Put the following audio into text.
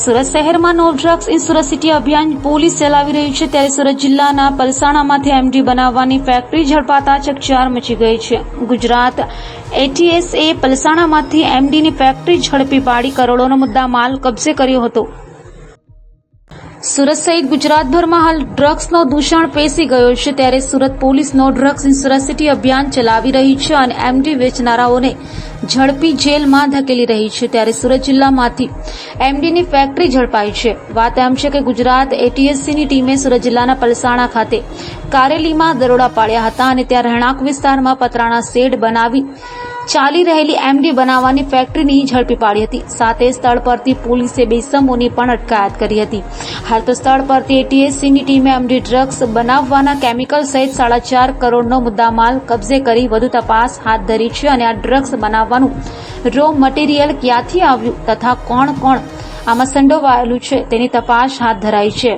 સુરત શહેરમાં no drugs in Surat city અભિયાન police ચલાવી રહ્યું છે. ત્યારે સુરત જિલ્લાના પલસાણામાંથી એમડી બનાવવાની ફેક્ટરી ઝડપાતા ચકચાર મચી ગઈ છે. ગુજરાત એટીએસએ પલસાણામાંથી એમડીની ફેક્ટરી ઝડપી પાડી કરોડોનો મુદ્દા માલ કબજે કર્યો હતો. સુરત સહિત ગુજરાતભરમાં હાલ ડ્રગ્સનો દૂષણ પેસી ગયો છે. ત્યારે Surat police no drugs in Surat city અભિયાન ચલાવી રહી છે અને એમડી વેચનારાઓને ઝડપી જેલમાં ધકેલી રહી છે ત્યારે સુરત જિલ્લામાંથી એમડીની ફેક્ટરી ઝડપાઈ છે. વાત એમ છે કે ગુજરાત એટીએસસીની ટીમે સુરત જિલ્લાના પલસાણા ખાતે કારેલીમાં દરોડા પાડ્યા હતા અને ત્યાં રહેણાંક વિસ્તારમાં પતરાના શેડ બનાવી ચાલી રહેલી એમડી બનાવવાની ફેક્ટરીની ઝડપી પાડી હતી. સાથે સ્થળ પરથી પોલીસે બે સમૂહની પણ અટકાયત કરી હતી. હાલ તો સ્થળ પરથી એટીએસસીની ટીમે એમડી ડ્રગ્સ બનાવવાના કેમિકલ સહિત સાડા ચાર કરોડનો મુદ્દામાલ કબજે કરી વધુ તપાસ હાથ ધરી છે અને આ ડ્રગ્સ બનાવવાનું રો મટીરિયલ ક્યાંથી આવ્યું તથા કોણ કોણ આમાં સંડોવાયેલું છે તેની તપાસ હાથ ધરાઈ છે.